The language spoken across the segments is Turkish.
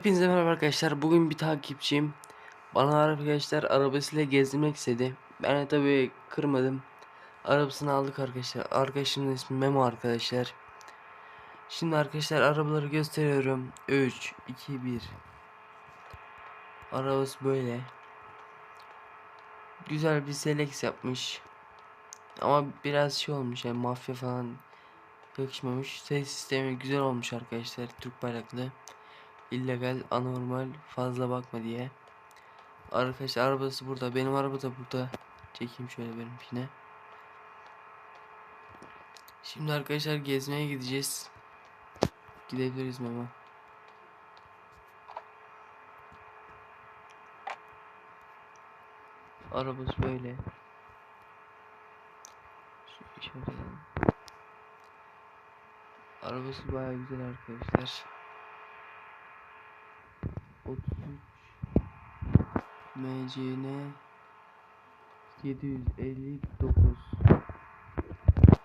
Hepinize merhaba arkadaşlar. Bugün bir takipçim bana arkadaşlar arabasıyla gezdirmek istedi. Ben de tabii kırmadım. Arabasını aldık arkadaşlar. Arkadaşımın ismi Memo arkadaşlar. Şimdi arkadaşlar arabaları gösteriyorum. 3 2 1 Arabası böyle. Güzel bir selex yapmış. Ama biraz şey olmuş yani mafya falan yakışmamış. Ses sistemi güzel olmuş arkadaşlar. Türk bayraklı illegal, anormal, fazla bakma diye. Arkadaşlar arabası burada. Benim araba da burada. Çekeyim şöyle benimkine. Şimdi arkadaşlar gezmeye gideceğiz. Gidebiliriz Memo. Arabası böyle. Şöyle. Arabası bayağı güzel arkadaşlar. 33 MCN 759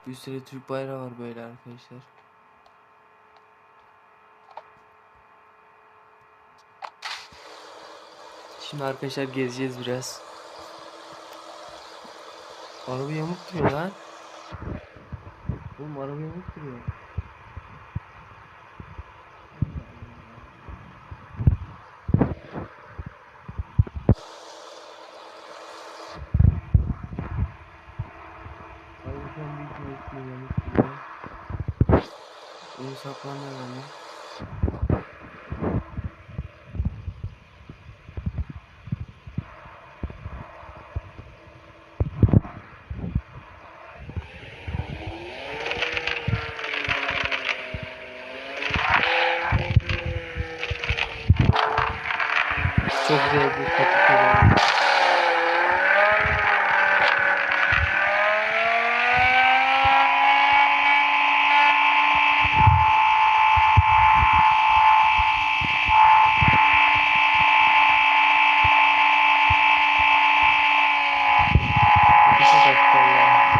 Üstüne Türk bayrağı var böyle arkadaşlar. Şimdi arkadaşlar gezeceğiz biraz. Araba yamuk duruyor lan. Oğlum araba yamuk duruyor. Araba şu an büyük bir ihtimalle yamuk duruyor. Onu saklanıyor bende. Çok güzel bir kapı kullanıyor. Bir şey dakika ya.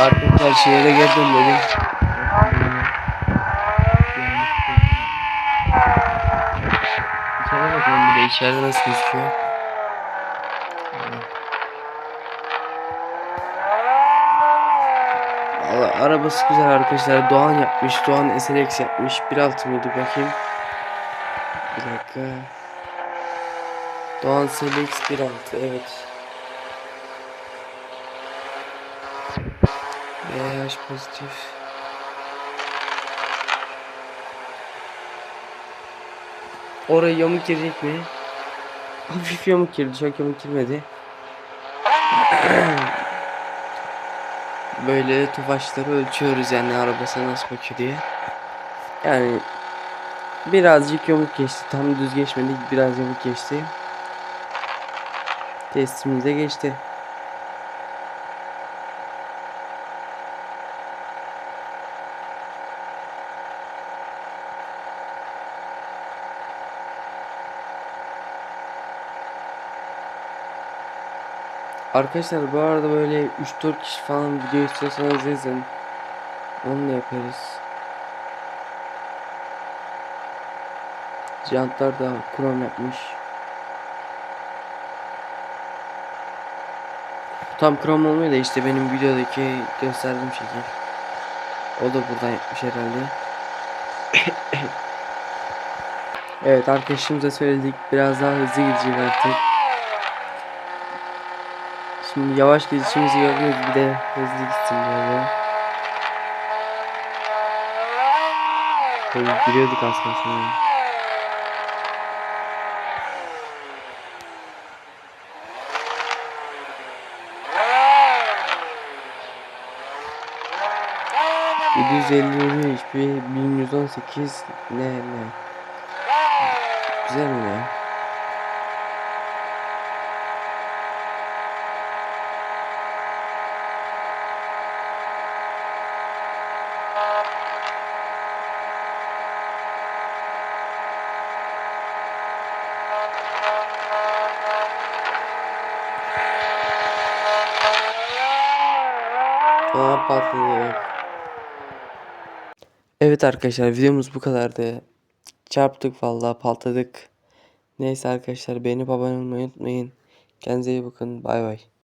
Arkadaşlar şehre geri dönmedim. İçeri bakalım bir de içeride nasıl gözüküyor. Valla arabası güzel arkadaşlar. Doğan yapmış. Doğan SLX yapmış. 1.6 mıydı bakayım. Bir dakika. Doğan SLX 1.6 evet. BH pozitif. Oraya yamuk girecek mi? Hafif yamuk girdi. Çok yamuk girmedi. Böyle tofaşları ölçüyoruz yani arabasına nasıl bakıyor diye. Yani birazcık yamuk geçti. Tam düz geçmedi. Biraz yamuk geçti. Testimize geçti. Arkadaşlar bu arada böyle 3-4 kişi falan video istiyorsanız yazın. Onu da yaparız. Jantlar da krom yapmış. Tam krom olmuyor da işte benim videodaki gösterdiğim şekil. O da buradan yapmış herhalde. evet arkadaşımıza söyledik. Biraz daha hızlı gidecek artık. Şimdi yavaş gidişimizi gördünüz bir de hızlı gitsin böyle. Tabii giriyorduk aslında sonra. ...753 bir 1118 ne ne Güzel mi ne? Evet arkadaşlar videomuz bu kadardı. Çarptık vallahi patladık. Neyse arkadaşlar beğenip abone olmayı unutmayın. Kendinize iyi bakın. Bay bay.